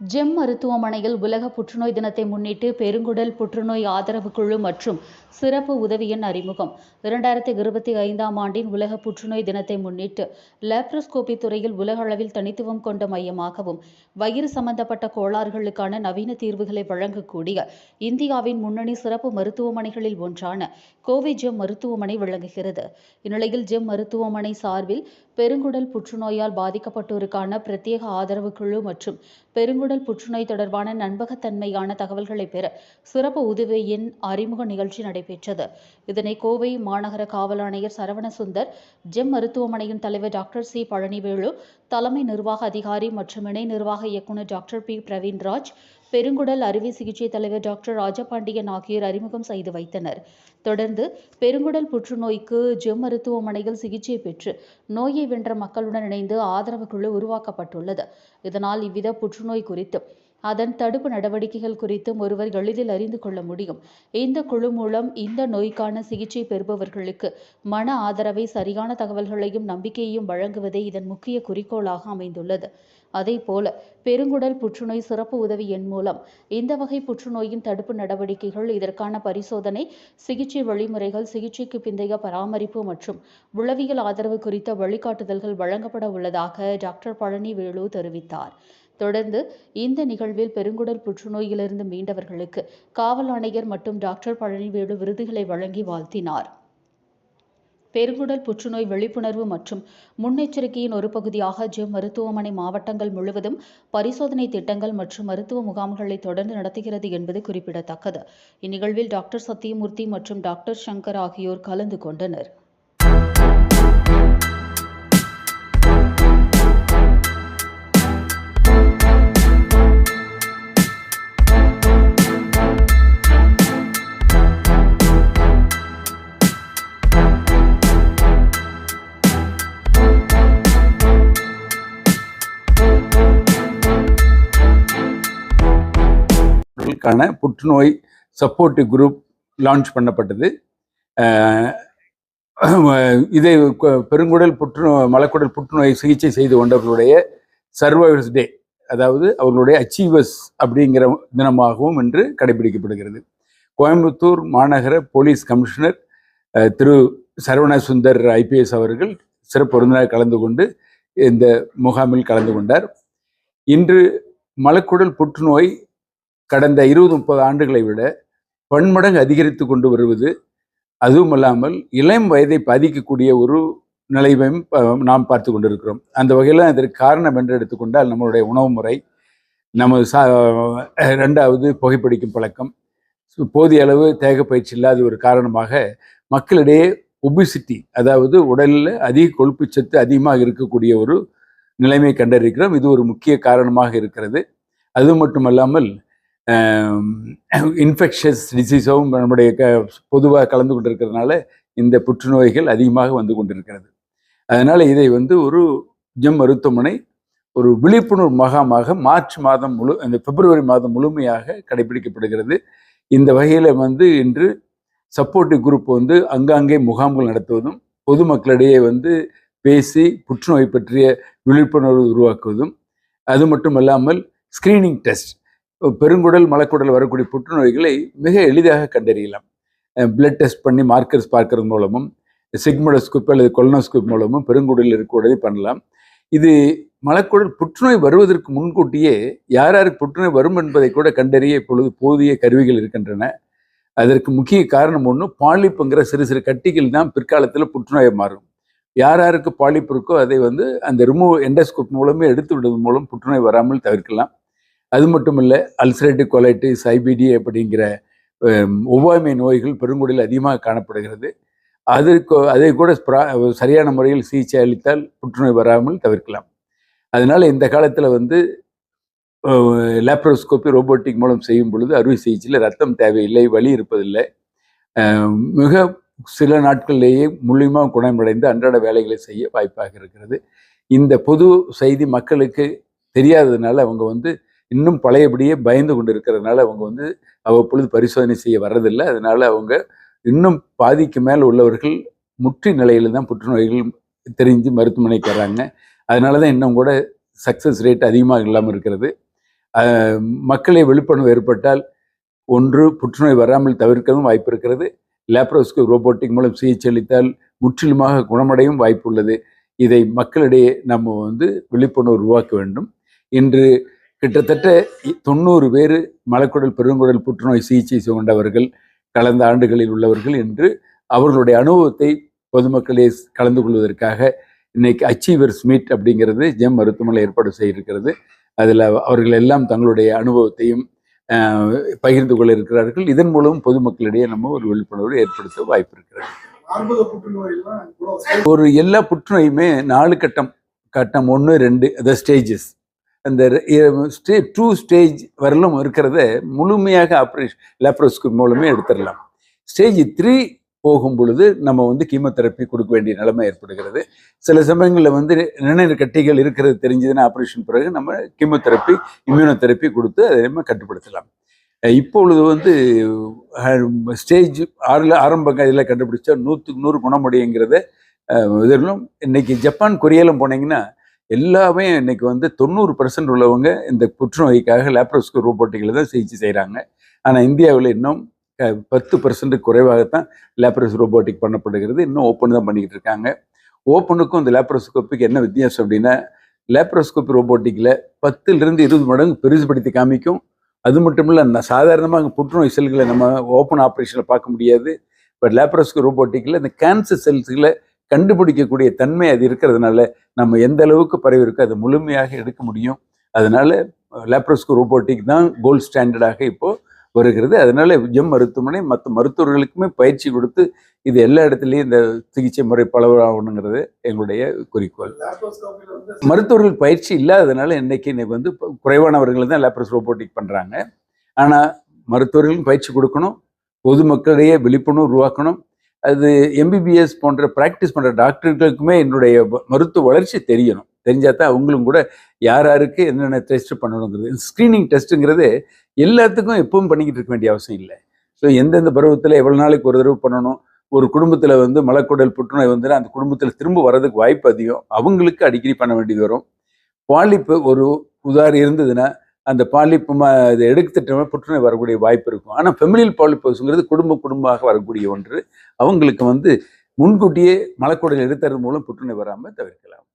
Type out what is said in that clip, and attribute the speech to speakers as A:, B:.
A: GeM மருத்துவமனையில் உலக புற்றுநோய் தினத்தை முன்னிட்டு பெருங்குடல் புற்றுநோய் ஆதரவு குழு மற்றும் சிறப்பு உதவியின் அறிமுகம். இரண்டாயிரத்தி இருபத்தி ஐந்தாம் ஆண்டின் உலக புற்றுநோய் தினத்தை முன்னிட்டு லேப்ரோஸ்கோபி துறையில் உலக அளவில் தனித்துவம் கொண்ட மையமாகவும் வயிறு சம்பந்தப்பட்ட கோளாறுகளுக்கான நவீன தீர்வுகளை வழங்கக்கூடிய இந்தியாவின் முன்னணி சிறப்பு மருத்துவமனைகளில் ஒன்றான கோவை ஜெம் மருத்துவமனை விளங்குகிறது. இந்நிலையில் ஜெம் மருத்துவமனை சார்பில் பெருங்குடல் புற்றுநோயால் பாதிக்கப்பட்டோருக்கான பிரத்யேக ஆதரவு குழு மற்றும் பெருங்குடல் புற்றுநோய் தொடர்பான நம்பகத்தன்மையான தகவல்களை பெற சிறப்பு உதவி எண் அறிமுக நிகழ்ச்சி நடைபெற்றது. இதனை கோவை மாநகர காவல் ஆணையர் சரவணசுந்தர் ஜெம் மருத்துவமனையின் தலைவர் டாக்டர் சி பழனிவேலு தலைமை நிர்வாக அதிகாரி மற்றும் இணை நிர்வாக இயக்குநர் டாக்டர் பி. பிரவீன்ராஜ் பெருங்குடல் அறுவை சிகிச்சை தலைவர் டாக்டர் ராஜபாண்டியன் ஆகியோர் அறிமுகம் செய்து வைத்தனர். தொடர்ந்து பெருங்குடல் புற்றுநோய்க்கு ஜெம் மருத்துவமனையில் சிகிச்சை பெற்று நோயை வென்ற மக்களுடன் இணைந்து ஆதரவு குழு உருவாக்கப்பட்டுள்ளது. இதனால் இவ்வித புற்றுநோய் குறித்து அதன் தடுப்பு நடவடிக்கைகள் குறித்தும் ஒருவர் எளிதில் அறிந்து கொள்ள முடியும். இந்த குழு மூலம் இந்த நோய்க்கான சிகிச்சை பெறுபவர்களுக்கு மன ஆதரவை சரியான தகவல்களையும் நம்பிக்கையையும் வழங்குவதே இதன் முக்கிய குறிக்கோளாக அமைந்துள்ளது. அதேபோல பெருங்குடல் புற்றுநோய் சிறப்பு உதவி எண் மூலம் இந்த வகை புற்றுநோயின் தடுப்பு நடவடிக்கைகள் இதற்கான பரிசோதனை சிகிச்சை வழிமுறைகள் சிகிச்சைக்கு பிந்தைய பராமரிப்பு மற்றும் உளவியல் ஆதரவு குறித்த வழிகாட்டுதல்கள் வழங்கப்பட உள்ளதாக டாக்டர் பழனி வேலு தெரிவித்தார். தொடர்ந்து இந்த நிகழ்வில் பெருங்குடல் புற்றுநோயிலிருந்து மீண்டவர்களுக்கு காவல் ஆணையர் மற்றும் டாக்டர் பழனிவேலு விருதுகளை வழங்கி வாழ்த்தினார். பெருங்குடல் புற்றுநோய் விழிப்புணர்வு மற்றும் முன்னெச்சரிக்கையின் ஒரு பகுதியாக ஜிம் மருத்துவமனை மாவட்டங்கள் முழுவதும் பரிசோதனை திட்டங்கள் மற்றும் மருத்துவ முகாம்களை தொடர்ந்து நடத்துகிறது என்பது குறிப்பிடத்தக்கது. இந்நிகழ்வில் டாக்டர் சத்தியமூர்த்தி மற்றும் டாக்டர் சங்கர் ஆகியோர் கலந்து கொண்டனர்.
B: க்கான புற்றுநோய் சப்போர்ட்டிவ் குரூப் லான்ச் பண்ணப்பட்டது. இதை பெருங்குடல் புற்றுநோய் மலக்குடல் புற்றுநோய் சிகிச்சை செய்து கொண்டவர்களுடைய சர்வைவர்ஸ் டே அதாவது அவர்களுடைய அச்சீவர்ஸ் அப்படிங்கிற தினமாகவும் இன்று கடைபிடிக்கப்படுகிறது. கோயம்புத்தூர் மாநகர police commissioner Thiru Saravana Sundar IPS அவர்கள் சிறப்பு விருந்தினர் கலந்து கொண்டு இந்த முகாமில் கலந்து கொண்டார். இன்று மலக்குடல் புற்றுநோய் கடந்த இருபது முப்பது ஆண்டுகளை விட பன்மடங்கு அதிகரித்து கொண்டு வருவது அதுவும் இல்லாமல் இளம் வயதை பாதிக்கக்கூடிய ஒரு நிலைமையும் ப- நாம் பார்த்து கொண்டிருக்கிறோம். அந்த வகையில் அதற்கு காரணம் என்று எடுத்துக்கொண்டால் நம்மளுடைய உணவு முறை நமது சா ரெண்டாவது புகைப்பிடிக்கும் பழக்கம். போதிய அளவு தேகப்பயிற்சி இல்லாத ஒரு காரணமாக மக்களிடையே ஒபிசிட்டி அதாவது உடலில் அதிக கொழுப்பு சத்து அதிகமாக இருக்கக்கூடிய ஒரு நிலைமை கண்டறிக்கிறோம் இது ஒரு முக்கிய காரணமாக இருக்கிறது. அது மட்டுமல்லாமல் இன்ஃபெக்ஷஸ் டிசீஸும் நம்முடைய க பொதுவாக கலந்து கொண்டிருக்கிறதுனால இந்த புற்றுநோய்கள் அதிகமாக வந்து கொண்டிருக்கிறது. அதனால் இதை வந்து ஒரு ஜெம் மருத்துவமனை ஒரு விழிப்புணர்வு மகாமாக மார்ச் மாதம் முழு இந்த பிப்ரவரி மாதம் முழுமையாக கடைபிடிக்கப்படுகிறது. இந்த வகையில் வந்து இன்று சப்போர்ட்டிவ் குரூப் வந்து அங்காங்கே முகாம்கள் நடத்துவதும் பொதுமக்களிடையே வந்து பேசி புற்றுநோய் பற்றிய விழிப்புணர்வு உருவாக்குவதும் அது மட்டும் இல்லாமல் ஸ்க்ரீனிங் டெஸ்ட் பெருங்குடல் மலக்குடல் வரக்கூடிய புற்றுநோய்களை மிக எளிதாக கண்டறியலாம். பிளட் டெஸ்ட் பண்ணி மார்க்கர்ஸ் பார்க்கறது மூலமும் சிக்மடோஸ்கோப் அல்லது கொலனோஸ்கோப் மூலமும் பெருங்குடலில் இருக்கக்கூடியதை பண்ணலாம். இது மலக்குடல் புற்றுநோய் வருவதற்கு முன்கூட்டியே யார் யாருக்கு புற்றுநோய் வரும் என்பதை கூட கண்டறிய இப்பொழுது போதிய கருவிகள் இருக்கின்றன. அதற்கு முக்கிய காரணம் ஒன்று பாலிப்புங்கிற சிறு சிறு கட்டிகள் தான் பிற்காலத்தில் புற்றுநோயை மாறும். யார் யாருக்கு பாலிப்பு இருக்கோ அதை வந்து அந்த ரிமூவ் எண்டோஸ்கோப் மூலமே எடுத்து விடுவதன் மூலம் புற்றுநோய் வராமல் தவிர்க்கலாம். அது மட்டும் இல்லை அல்சரேட்டிவ் கொலைட்டிஸ் ஐபிடி அப்படிங்கிற ஒவ்வாமை நோய்கள் பெருங்குடியில் அதிகமாக காணப்படுகிறது. அதற்கு அதை கூட சரியான முறையில் சிகிச்சை அளித்தால் புற்றுநோய் வராமல் தவிர்க்கலாம். அதனால் இந்த காலத்தில் வந்து லேப்ரோஸ்கோப்பி ரோபோட்டிக் மூலம் செய்யும் பொழுது அறுவை சிகிச்சையில் ரத்தம் தேவையில்லை வலி இருப்பதில்லை. மிக சில நாட்களிலேயே முழுமையாக குணமடைந்து அன்றாட வேலைகளை செய்ய வாய்ப்பாக இருக்கிறது. இந்த பொது செய்தி மக்களுக்கு தெரியாததுனால அவங்க வந்து இன்னும் பழையபடியே பயந்து கொண்டு இருக்கிறதுனால அவங்க வந்து அவ்வப்பொழுது பரிசோதனை செய்ய வர்றதில்லை. அதனால அவங்க இன்னும் பாதிக்கு மேல் உள்ளவர்கள் முற்றி நிலையில தான் புற்றுநோய்கள் தெரிஞ்சு மருத்துவமனைக்கு வராங்க அதனால தான் இன்னும் கூட சக்ஸஸ் ரேட் அதிகமாக இல்லாமல் இருக்கிறது. மக்களை விழிப்புணர்வு ஏற்பட்டால் ஒன்று புற்றுநோய் வராமல் தவிர்க்கவும் வாய்ப்பு இருக்கிறது. லேப்ரோஸ்கோப் ரோபோட்டிக் மூலம் சிகிச்சை அளித்தால் முற்றிலுமாக குணமடையும் வாய்ப்பு உள்ளது. இதை மக்களிடையே நம்ம வந்து விழிப்புணர்வு உருவாக்க வேண்டும். இன்று கிட்டத்தட்ட தொண்ணூறு பேர் மலக்குடல் பெருங்குடல் புற்றுநோய் சிகிச்சை கொண்டவர்கள் கடந்த ஆண்டுகளில் உள்ளவர்கள் என்று அவர்களுடைய அனுபவத்தை பொதுமக்களே கலந்து கொள்வதற்காக இன்னைக்கு அச்சீவர்ஸ் மீட் அப்படிங்கிறது ஜெம் மருத்துவமனை ஏற்பாடு செய்திருக்கிறது. அதில் அவர்கள் எல்லாம் தங்களுடைய அனுபவத்தையும் பகிர்ந்து கொள்ள இருக்கிறார்கள். இதன் மூலம் பொதுமக்களிடையே நம்ம ஒரு விழிப்புணர்வு ஏற்படுத்த வாய்ப்பு இருக்கிறது ஒரு எல்லா புற்றுநோயுமே நாலு கட்டம் கட்டம் ஒன்று ரெண்டு அந்த ஸ்டேஜஸ் அந்த ஸ்டே டூ ஸ்டேஜ் வரலும் இருக்கிறத முழுமையாக ஆப்ரேஷன் லேப்ரோஸ்கோப் மூலமே எடுத்துடலாம். ஸ்டேஜ் த்ரீ போகும் பொழுது நம்ம வந்து கீமோதெரப்பி கொடுக்க வேண்டிய நிலைமை ஏற்படுகிறது. சில சமயங்களில் வந்து நினைவு கட்டிகள் இருக்கிறது தெரிஞ்சதுன்னா ஆப்ரேஷன் பிறகு நம்ம கீமோதெரப்பி இம்யூனோதெரப்பி கொடுத்து அதை நம்ம கட்டுப்படுத்தலாம். இப்பொழுது வந்து ஸ்டேஜ் ஆறில் ஆரம்ப இதில் கண்டுபிடிச்சா நூற்றுக்கு நூறு குணமுடியுங்கிறத இதிலும் இன்னைக்கு ஜப்பான் கொரியாலும் போனீங்கன்னா எல்லாமே இன்னைக்கு வந்து தொண்ணூறு பர்சன்ட் உள்ளவங்க இந்த புற்றுநோய்க்காக லேப்ரோஸ்கோ ரோபோட்டிக்கில் தான் சிகிச்சை செய்கிறாங்க ஆனால் இந்தியாவில் இன்னும் பத்து பர்சன்ட் குறைவாகத்தான் லேப்ரோஸ் ரோபோட்டிக் பண்ணப்படுகிறது. இன்னும் ஓப்பன் தான் பண்ணிக்கிட்டு இருக்காங்க. ஓப்பனுக்கும் இந்த லேப்ரோஸ்கோப்புக்கு என்ன வித்தியாசம் அப்படின்னா லேப்ரோஸ்கோப்பி ரோபோட்டிக்கில் பத்துலேருந்து இருபது மடங்கு பெருசுபடுத்தி காமிக்கும். அது மட்டும் இல்லை நான் சாதாரணமாக புற்றுநோய் செல்களை நம்ம ஓப்பன் ஆப்ரேஷனில் பார்க்க முடியாது. பட் லேப்ரோஸ்கோ ரோபோட்டிக்கில் இந்த கேன்சர் செல்ஸுகளை கண்டுபிடிக்கக்கூடிய தன்மை அது இருக்கிறதுனால நம்ம எந்த அளவுக்கு பரவி இருக்கோ அதை முழுமையாக எடுக்க முடியும். அதனால லேப்ரோஸ்கோ ரோபோட்டிக் தான் கோல்ட் ஸ்டாண்டர்டாக இப்போது வருகிறது. அதனால ஜெம் மருத்துவமனை மற்ற மருத்துவர்களுக்குமே பயிற்சி கொடுத்து இது எல்லா இடத்துலையும் இந்த சிகிச்சை முறை பலவராகணுங்கிறது எங்களுடைய குறிக்கோள். மருத்துவர்கள் பயிற்சி இல்லாததுனால இன்னைக்கு இன்னைக்கு வந்து குறைவானவர்கள் தான் லேப்ரஸ் ரோபோட்டிக் பண்ணுறாங்க ஆனால் மருத்துவர்களும் பயிற்சி கொடுக்கணும். பொதுமக்களிடையே விழிப்புணர்வு உருவாக்கணும். அது எம்பிபிஎஸ் போன்ற ப்ராக்டிஸ் பண்ணுற டாக்டர்களுக்குமே என்னுடைய மருத்துவ வளர்ச்சி தெரியணும். தெரிஞ்சால் தான் அவங்களும் கூட யார் யாருக்கு என்னென்ன டெஸ்ட் பண்ணணுங்கிறது ஸ்க்ரீனிங் டெஸ்ட்டுங்கிறது எல்லாத்துக்கும் எப்பவும் பண்ணிக்கிட்டு இருக்க வேண்டிய அவசியம் இல்லை. ஸோ எந்தெந்த பருவத்தில் எவ்வளோ நாளைக்கு ஒரு தடவை பண்ணணும் ஒரு குடும்பத்தில் வந்து மலக்குடல் புற்றுநோய் வந்துன்னா அந்த குடும்பத்தில் திரும்ப வர்றதுக்கு வாய்ப்பு அதிகம் அவங்களுக்கு அடிக்கடி பண்ண வேண்டியது வரும். பாலிப்பு ஒரு உதாரி இருந்ததுன்னா அந்த பாலிப்பு இதை எடுத்துட்டோம்னா புற்றுநோய் வரக்கூடிய வாய்ப்பு இருக்கும். ஆனால் ஃபெமிலியல் பாலிப்போஸுங்கிறது குடும்ப குடும்பமாக வரக்கூடிய ஒன்று. அவங்களுக்கு வந்து முன்கூட்டியே மலக்குடல் எடுத்தது மூலம் புற்றுநோய் வராமல் தவிர்க்கலாம்.